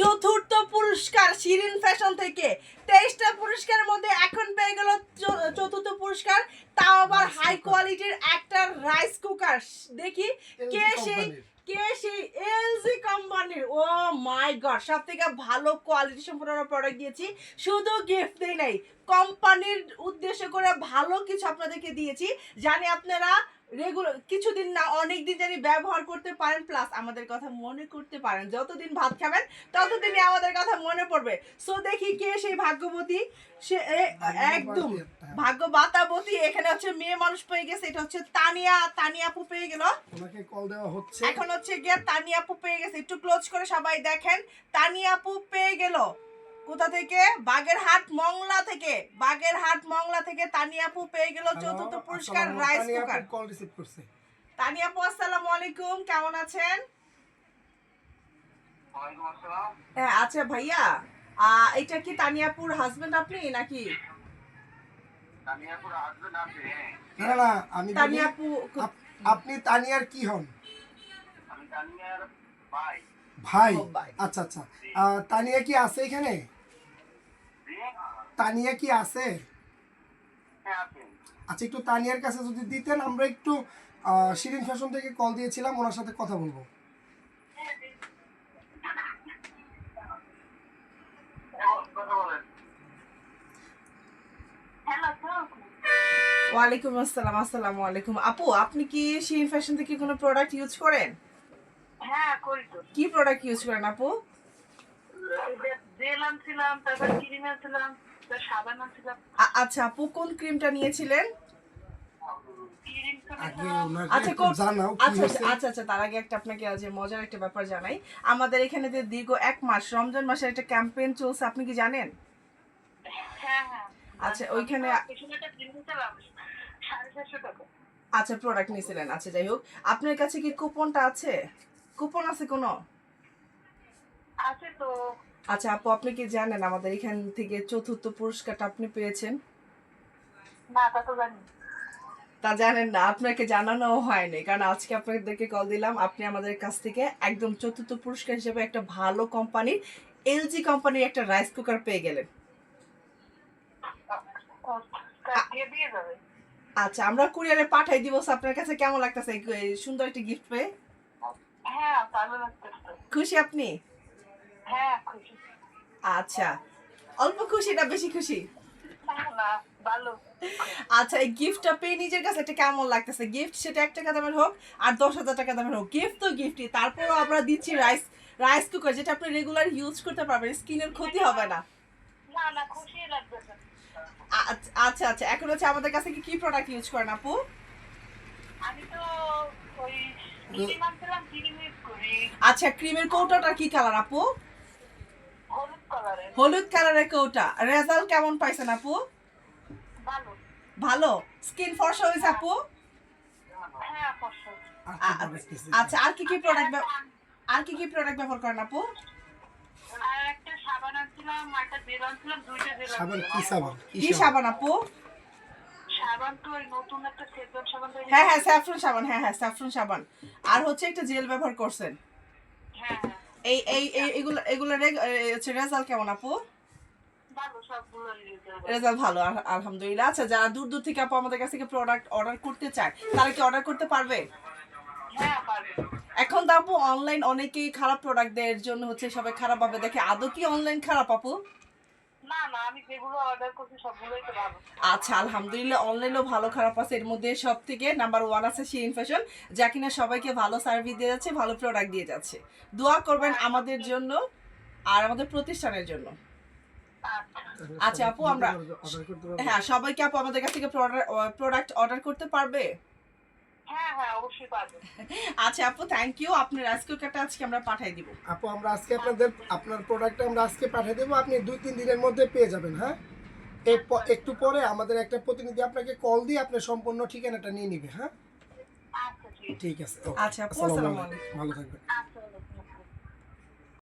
চতুর্থ পুরস্কার শিরিন ফ্যাশন থেকে। তেইশটা পুরস্কারের মধ্যে এখন পেয়ে গেল চতুর্থ পুরস্কার। তাও আবার হাই কোয়ালিটির একটা রাইস কুকার দেখি কে সেই কে সেই এলজি কোম্পানির ও মাই গড সব থেকে ভালো কোয়ালিটি সম্পূর্ণ প্রোডাক্ট দিয়েছি। শুধু গিফট দেই নাই কোম্পানির উদ্দেশ্য করে ভালো কিছু আপনাদেরকে দিয়েছি। জানি আপনারা রেগুলার কিছুদিন না অনেক দিন জানি ব্যবহার করতে পারেন প্লাস আমাদের কথা মনে করতে পারেন। যতদিন ভাত খাবেন ততদিনই আমাদের কথা মনে পড়বে। সো দেখি কে সেই ভাগ্যবতী? সে একদম। ভাগ্য বাতাবতী এখানে হচ্ছে মেয়ে মানুষ পেয়ে গেছে এটা হচ্ছে তানিয়া তানিয়া আপু পেয়ে গেল। ওনাকে কল দেওয়া হচ্ছে। এখন হচ্ছে গিয়ে তানিয়া আপু পেয়ে গেছে একটু ক্লোজ করে সবাই দেখেন তানিয়া আপু পেয়ে গেল। কোথা থেকে? বাগেরহাট মংলা থেকে। বাগেরহাট মংলা থেকে তানিয়া আপু পেয়ে গেল চতুর্থ পুরস্কার রাইস কুকার। কল রিসিভ করছে। তানিয়া আপু আসসালামু আলাইকুম কেমন আছেন? ওয়ালাইকুম আসসালাম। হ্যাঁ আচ্ছা ভাইয়া আহ, এটা কি তানিয়াপুর হাজবেন্ড আপনি নাকি? না না, আমি আপনি তানিয়ার কি হন? ভাই। ভাই? ও, ভাই। আচ্ছা আচ্ছা। আহ, তানিয়া কি আছে এখানে? তানিয়া কি আছে? হ্যাঁ আচ্ছা একটু তানিয়ার কাছে যদি দিতেন আমরা একটু আহ, শিরিন ফ্যাশন থেকে কল দিয়েছিলাম ওনার সাথে কথা বলব হ্যাঁ, কথা বলেন ওয়ালাইকুম আসসালাম আসসালামু আলাইকুম। আপু আপনি কি শিন ফ্যাশন থেকে কোনো প্রোডাক্ট ইউজ করেন? হ্যাঁ করি তো। কি প্রোডাক্ট ইউজ করেন আপু? জেল আনছিলাম তারপর ক্রিম আনছিলাম সাবান আনছিলাম। আচ্ছা আপু কোন ক্রিমটা নিয়েছিলেন? আচ্ছা আচ্ছা আচ্ছা, আচ্ছা আচ্ছা তার আগে একটা আপনাকে আজ মজার একটা ব্যাপার জানাই। আমাদের এখানে যে দীর্ঘ এক মাস রমজান মাসের একটা ক্যাম্পেইন চলছে আপনি কি জানেন? হ্যাঁ হ্যাঁ। আচ্ছা, ওইখানে- আচ্ছা প্রোডাক্ট নিয়েছিলেন। আচ্ছা যাই হোক। আপনার কাছে কি কুপনটা আছে? কুপন আছে কোনো? আছে তো আচ্ছা আপু আপনি কি জানেন আমাদের এখান থেকে চতুর্থ পুরস্কারটা আপনি পেয়েছেন? না তা তো জানি। তা জানেন না আপনাকে জানানো হয়নি কারণ আজকে আপনাদেরকে কল দিলাম। আপনি আমাদের কাছ থেকে একদম চতুর্থ পুরস্কার হিসেবে একটা ভালো কোম্পানির এলজি কোম্পানির একটা রাইস কুকার পেয়ে গেলেন। আচ্ছা আমরা কুরিয়ারে পাঠাই দিব। আপনার কাছে কেমন লাগতেছে? সুন্দর একটা গিফট পেয়ে? হ্যাঁ ভালো লাগতেছে। খুশি আপনি? হ্যাঁ খুশি। আচ্ছা। অল্প খুশি না বেশি খুশি? ভালো। আচ্ছা এই গিফটটা পেয়ে নিজের কাছে একটা কেমন লাগতেছে? গিফট সেটা এক টাকা দামের হোক আর দশ হাজার টাকা দামের হোক গিফট তো গিফটই তারপরও আমরা দিচ্ছি রাইস রাইস কুকার যেটা আপনি রেগুলার ইউজ করতে পারবেন স্কিনের ক্ষতি হবে না। না না খুশি লাগতেছে। আচ্ছা আচ্ছা আচ্ছা। এখন হচ্ছে আমাদের কাছে কি কি প্রোডাক্ট ইউজ করেন আপু? আমি তো ওই ক্রিম আনছিলাম ক্রিম ইউজ করি। আচ্ছা ক্রিমের কৌটাটা কি কালার আপু? হলুদ কালারের হলুদ কালারের কৌটা। রেজাল্ট কেমন পাইছেন আপু? ভালো। ভালো। স্কিন ফর্সা হয়েছে আপু? হ্যাঁ আচ্ছা, আ- product দিছে। আচ্ছা। আর কি কি প্রোডাক্ট আর কি কি প্রোডাক্ট ব্যবহার করেন আপু? আনছিলাম কি সাবান? কি সাবান? আপু? সাবান সাবান হ্যাঁ হ্যাঁ স্যাফরন সাবান হ্যাঁ হ্যাঁ স্যাফরন সাবান। আর হচ্ছে একটা জেল ব্যবহার করছেন। হ্যাঁ হ্যাঁ। এই এই এগুলো এগুলো রেজাল্ট কেমন আপু? রেজাল্ট ভালো আলহামদুলিল্লাহ। আচ্ছা যারা দূর দূর থেকে আপু আমাদের কাছ থেকে প্রোডাক্ট অর্ডার করতে চায় তারা কি অর্ডার করতে পারবে হ্যাঁ পারবে? এখন তো আপু অনলাইন অনেকেই খারাপ প্রোডাক্ট দেওয়ার জন্য হচ্ছে সবাই খারাপ ভাবে দেখে। আদৌ কি অনলাইন খারাপ আপু? না না আমি যেগুলো অর্ডার করছি সবগুলোই তো ভালো। আচ্ছা আলহামদুলিল্লাহ অনলাইনেও ভালো খারাপ আছে। এর মধ্যে সব থেকে নাম্বার ওয়ান আছে শিরিন ফ্যাশন যা কিনা সবাইকে ভালো সার্ভিস দিয়ে যাচ্ছে ভালো প্রোডাক্ট দিয়ে যাচ্ছে। দোয়া করবেন আমাদের জন্য আর আমাদের প্রতিষ্ঠানের জন্য। আচ্ছা। আচ্ছা, আপু, আমরা- হ্যাঁ সবাইকে আপু আমাদের কাছ থেকে প্রোডাক্ট অর্ডার করতে পারবে হ্যাঁ হ্যাঁ অবশ্যই পারবে আচ্ছা আপু থ্যাংক ইউ আপনার রাইস কাটা আজকে আমরা পাঠিয়ে দিব। আপু আমরা আজকে আপনাদের আপনার প্রোডাক্টটা আমরা আজকে পাঠিয়ে দেবো। আপনি দুই তিন দিনের মধ্যে পেয়ে যাবেন হ্যাঁ? এই একটু পরে আমাদের একটা প্রতিনিধি আপনাকে কল দিয়ে আপনার সম্পূর্ণ ঠিকানাটা নিয়ে নিবে হ্যাঁ? আচ্ছা ঠিক আছে। ঠিক আছে okay. আচ্ছা। ভালো থাকবেন। আচ্ছা।